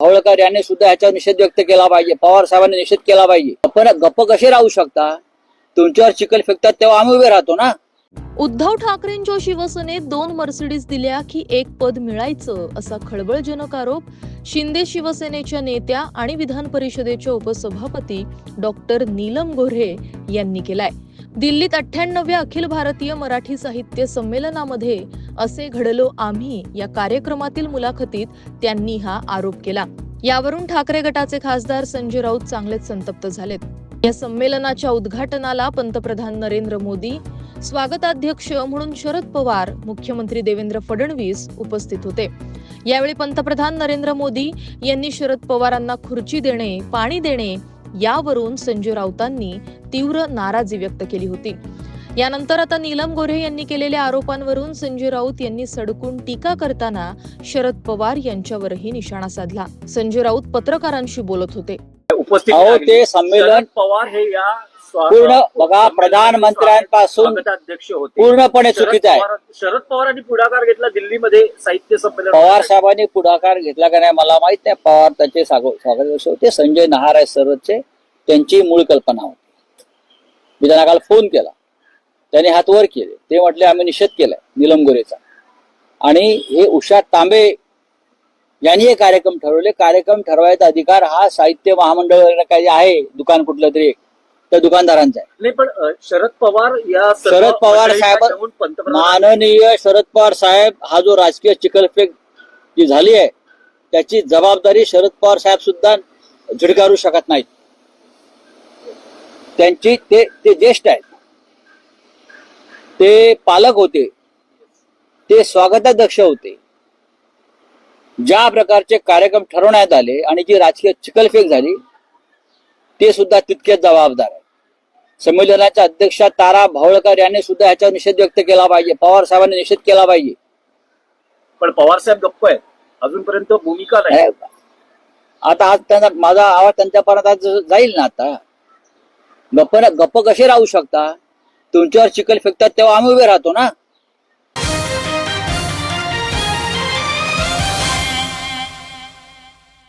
आवळकर यांनी सुद्धा याच्यावर निषेध व्यक्त केला पाहिजे. पवार साहेबांनी निषेध केला पाहिजे. आपण गप्प कसे राहू शकता? तुमच्यावर चिकल फेकतात तेव्हा आम्ही उभे राहतो ना? उद्धव ठाकरेंच्या शिवसेनेत दोन मर्सिडीज दिल्या की एक पद मिळायचं असा खळबळजनक आरोप शिंदे शिवसेनेच्या नेत्या आणि विधान परिषदेच्या उपसभापती डॉक्टर नीलम गोऱ्हे यांनी केलाय. दिल्लीत अठ्ठ्याण्णव्या अखिल भारतीय मराठी साहित्य संमेलनामध्ये असे घडलो आम्ही या कार्यक्रमातील मुलाखतीत त्यांनी हा आरोप केला. यावरून ठाकरे गटाचे खासदार संजय राऊत चांगलेच संतप्त झालेत. या संमेलनाच्या उद्घाटनाला पंतप्रधान नरेंद्र मोदी स्वागताध्यक्ष म्हणून शरद पवार मुख्यमंत्री देवेंद्र फडणवीस उपस्थित होते. यावेळी पंतप्रधान नरेंद्र मोदी यांनी शरद पवारांना खुर्ची देणे पाणी देणे यावरून संजय राऊतांनी तीव्र नाराजी व्यक्त केली होती. यानंतर आता नीलम गोऱ्हे यांनी केलेल्या आरोपांवरून संजय राऊत यांनी सडकून टीका करताना शरद पवार यांच्यावरही निशाणा साधला. संजय राऊत पत्रकारांशी बोलत होते. उपस्थित. ते संमेलन पवार हे या पूर्ण बघा प्रधानमंत्र्यांपासून पूर्णपणे शरद चुकीचं आहे. पवार- शरद पवारांनी पुढाकार घेतला दिल्लीमध्ये साहित्य संमेलन पवार साहेबांनी पुढाकार घेतला का नाही मला माहीत नाही. पवार त्याचे स्वागत होते. संजय नहार आहे सरचे त्यांची मूळ कल्पना होती. मी त्यांना काल फोन केला. त्यांनी हात वर केले. ते म्हटले आम्ही निषेध केलाय निलम गोरेचा. आणि हे उषा तांबे यांनी हे कार्यक्रम ठरवले. कार्यक्रम ठरवायचा अधिकार हा साहित्य महामंडळ काही आहे दुकान कुठलं तरी एक. त्या दुकानदारांचा आहे. नाही पण शरद पवार या शरद पवार साहेब- माननीय शरद पवार साहेब हा जो राजकीय चिखलफेक जी झाली आहे त्याची जबाबदारी शरद पवार साहेब सुद्धा झिडकारू शकत नाहीत. त्यांची ते ते ज्येष्ठ आहेत. ते पालक होते. ते स्वागताध्यक्ष होते. ज्या प्रकारचे कार्यक्रम ठरवण्यात आले आणि जी राजकीय चिखलफेक झाली ते सुद्धा तितकेच जबाबदार आहे संमेलनाच्या अध्यक्षा तारा भावळकर यांनी सुद्धा ह्याच्यावर निषेध व्यक्त केला पाहिजे. पवार साहेबांनी निषेध केला पाहिजे. पण पवार साहेब गप्प आहेत. अजूनपर्यंत भूमिका नाही. आता आज त्यांचा माझा आवाज त्यांच्यापर्यंत आज जाईल ना आता? गप्प गप्प कसे राहू शकता? तुमच्यावर चिखल फेकतात तेव्हा आम्ही उभे राहतो ना?